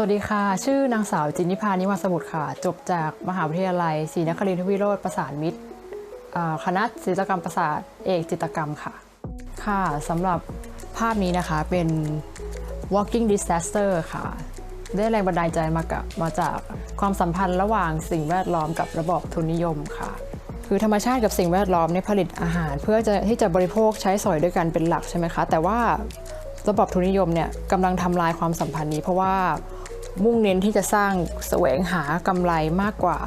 สวัสดีค่ะ ชื่อนางสาวจินิพานิวาสมุทรค่ะ จบจากมหาวิทยาลัยศรีนครินทรวิโรธประสานมิตรคณะศิลปกรรมประสาทเอกจิตกรรมค่ะ ค่ะสำหรับภาพนี้นะคะเป็น walking disaster ค่ะ ได้แรงบันดาลใจมากับมาจากความสัมพันธ์ระหว่างสิ่งแวดล้อมกับระบบทุนนิยมค่ะ คือธรรมชาติกับสิ่งแวดล้อมเนี่ยผลิตอาหาร เพื่อจะที่จะบริโภคใช้สอยด้วยกันเป็นหลักใช่ไหมคะ แต่ว่าระบบทุนนิยมเนี่ยกำลังทำลายความสัมพันธ์นี้เพราะว่า มุ่งเน้นที่จะสร้างแสวงหากำไรมากกว่า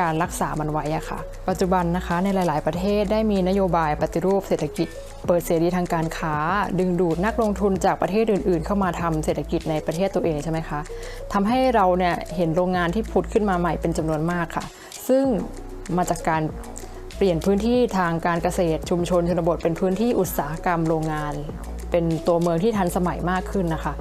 การรักษามันไว้อะค่ะ ปัจจุบันนะคะในหลาย ๆ ประเทศได้มีนโยบายปฏิรูปเศรษฐกิจ เปิดเสรีทางการค้า ดึงดูดนักลงทุนจากประเทศอื่น ๆ เข้ามาทำเศรษฐกิจในประเทศตัวเองใช่ไหมคะทำให้เราเนี่ยเห็นโรงงานที่ผุดขึ้นมาใหม่เป็นจำนวนมากค่ะ ซึ่งมาจากการเปลี่ยนพื้นที่ทางการเกษตรชุมชนชนบท เป็นพื้นที่อุตสาหกรรมโรงงาน เป็นตัวเมืองที่ทันสมัยมากขึ้นนะคะ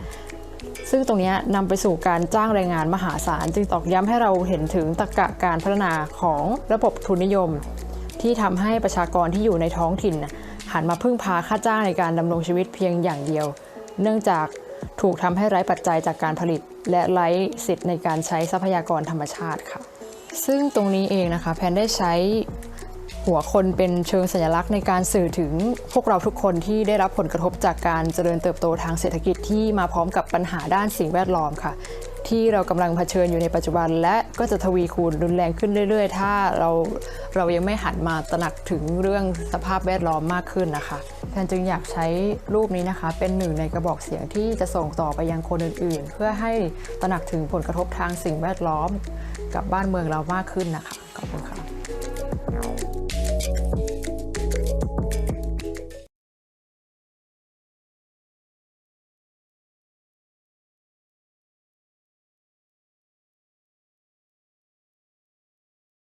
ซึ่งตรงนี้นำไปสู่การจ้างแรงงานมหาศาล จึงตอกย้ำให้เราเห็นถึงตรรกะการพัฒนาของระบบทุนนิยม ที่ทำให้ประชากรที่อยู่ในท้องถิ่น หันมาพึ่งพาค่าจ้างในการดำรงชีวิตเพียงอย่างเดียว เนื่องจากถูกทำให้ไร้ปัจจัยจากการผลิต และไร้สิทธิ์ในการใช้ทรัพยากรธรรมชาติค่ะซึ่งตรงนี้เองนะคะแพนได้ใช้ หัวคนเป็นเชิงสัญลักษณ์ในการสื่อถึงพวกเราทุกคนที่ได้รับผลกระทบจากการเจริญเติบโตทางเศรษฐกิจที่มาพร้อมกับปัญหาด้านสิ่งแวดล้อมค่ะ ที่เรากำลังเผชิญอยู่ในปัจจุบัน และก็จะทวีคูณรุนแรงขึ้นเรื่อย ๆ ถ้าเราเรายังไม่หันมาตระหนักถึงเรื่องสภาพแวดล้อมมากขึ้นนะคะแพนจึงอยากใช้รูปนี้นะคะ เป็นหนึ่งในกระบอกเสียงที่จะส่งต่อไปยังคนอื่น ๆ เพื่อให้ตระหนักถึงผลกระทบทางสิ่งแวดล้อม กับบ้านเมืองเรามากขึ้นนะคะขอบคุณค่ะ